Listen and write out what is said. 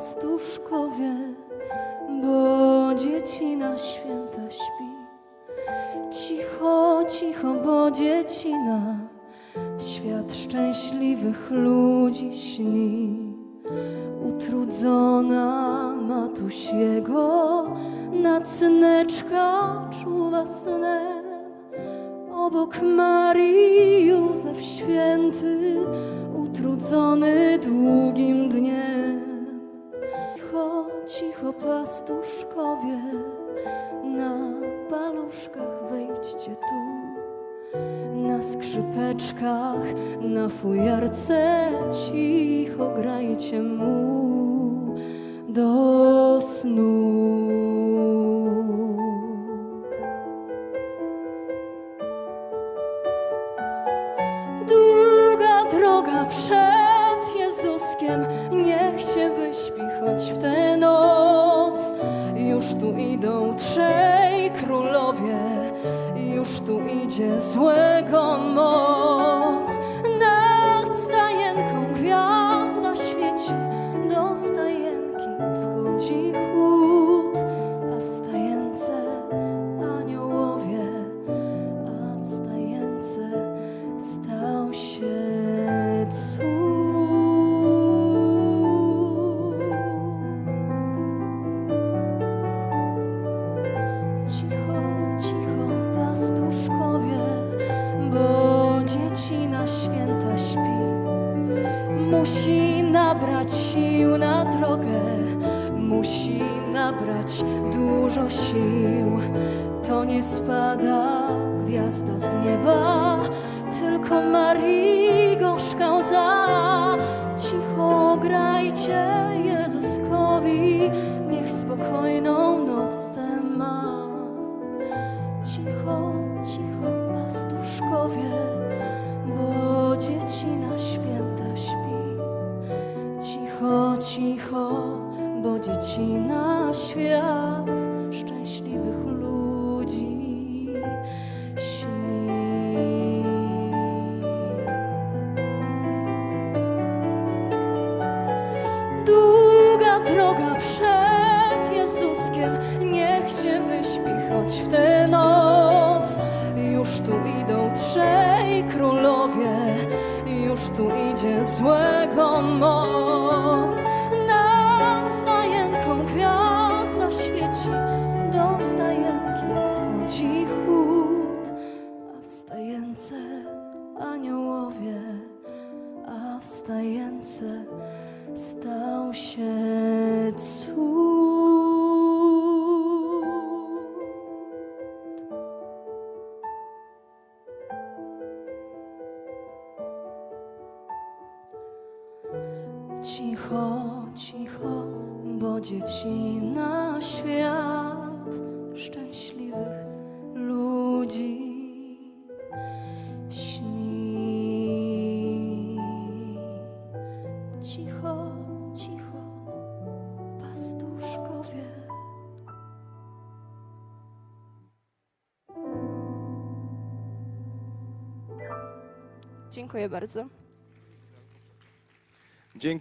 pastuszkowie, bo dzieci na święta śpi. Cicho, cicho, bo dziecina świat szczęśliwych ludzi śni. Utrudzona matusiego na cyneczka czuwa snem. Obok Marii Józef święty, utrudzony długim pastuszkowie, na paluszkach wejdźcie tu. Na skrzypeczkach, na fujarce cicho grajcie mu do snu. Długa droga przed Jezuskiem, niech się wyśpi choć w tę noc. Już tu idą trzej królowie, już tu idzie złego moc. Nad stajenką gwiazda świeci, do stajenki wchodzi chód, dzieci na święta śpi. Musi nabrać sił na drogę, musi nabrać dużo sił. To nie spada gwiazda z nieba, tylko Marii gorzka łza. Cicho grajcie Jezuskowi, niech spokojną noc tę ma. Cicho, cicho, pastuszkowie, bo dzieci na świat szczęśliwych ludzi śni. Długa droga przed Jezuskiem, niech się wyśpi choć w tę noc. Już tu idą trzej królowie, już tu idzie złego moc. A w stajence stał się cud. Cicho, cicho, bo dzieci na świat szczęśliwych pastuszkowie. Dziękuję bardzo. Dziękuję.